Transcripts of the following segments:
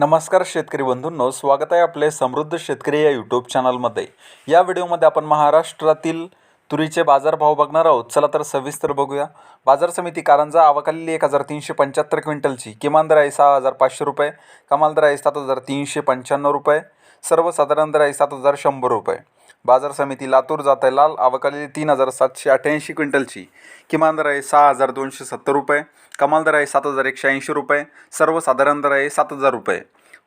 नमस्कार शेतकरी बंधूंनो स्वागत आहे आपले समृद्ध शेतकरी या यूट्यूब चॅनलमध्ये या व्हिडिओमध्ये आपण महाराष्ट्रातील तुरीचे बाजारभाव बघणार आहोत. चला तर सविस्तर बघूया. बाजार समिती कारंजा आवकालेली एक हजार तीनशे पंच्याहत्तर क्विंटलची. किमान दर आहे सहा हजार पाचशे रुपये. कमाल दर आहे सात हजार तीनशे पंच्याण्णव रुपये. सर्वसाधारण दर आहे सात हजार शंभर रुपये. बाजार समिती लातूर जात आहे लाल आवकालेली तीन हजार सातशे अठ्ठ्याऐंशी क्विंटलची. किमान दर आहे सहा हजार दोनशे सत्तर रुपये. कमाल दर आहे सात हजार एकशे ऐंशी रुपये. सर्वसाधारण दर आहे सात हजार रुपये.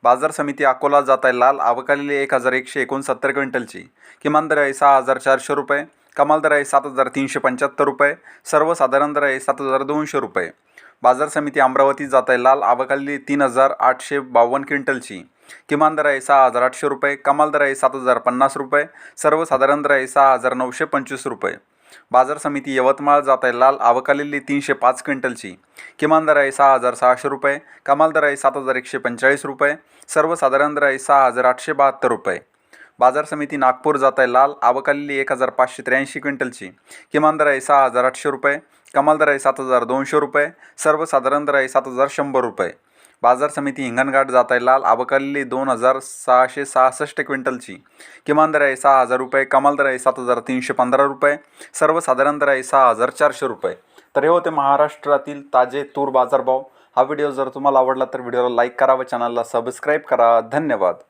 बाजार समिती अकोला जात आहे लाल आवकालेली एक हजार एकशे एकोणसत्तर क्विंटलची. किमान दर आहे सहा हजार चारशे रुपये. कमाल दर आहे सात हजार तीनशे पंच्याहत्तर रुपये. सर्वसाधारण दर आहे सात हजार दोनशे रुपये. बाजार समिती अमरावती जात आहे लाल आवकालेली तीन हजार आठशे बावन्न क्विंटलची. किमान दर आहे सहा हजार आठशे रुपये कमाल दर आहे सात हजार पन्नास रुपये सर्वसाधारण दर आहे सहा हजार नऊशे पंचवीस रुपये. बाजार समिती यवतमाळ जात आहे लाल आवकालेली तीनशे पाच क्विंटलची. किमान दर आहे सहा हजार सहाशे रुपये कमाल दर आहे सात हजार एकशे पंचेचाळीस रुपये सर्वसाधारण दर आहे सहा हजार आठशे बहात्तर रुपये. बाजार समिती नागपूर जात आहे लाल आवकालेली एक हजार पाचशे त्र्याऐंशी क्विंटलची. किमान दर आहे सहा हजार आठशे रुपये कमाल दर आहे सात हजार दोनशे रुपये सर्वसाधारण दर आहे सात हजार शंभर रुपये. बाजार समिती हिंगणघाट जात आहे लाल आवकालेली दोन हजार सहाशे सहासष्ट क्विंटलची. किमान दर आहे सहा हजार रुपये कमाल दर आहे सात हजार तीनशे पंधरा रुपये सर्वसाधारण दर आहे सहा हजार चारशे रुपये. तर हे होते महाराष्ट्रातील ताजे तूर बाजारभाव. हा व्हिडिओ जर तुम्हाला आवडला तर व्हिडिओला लाईक करा व चॅनलला सबस्क्राईब करा. धन्यवाद.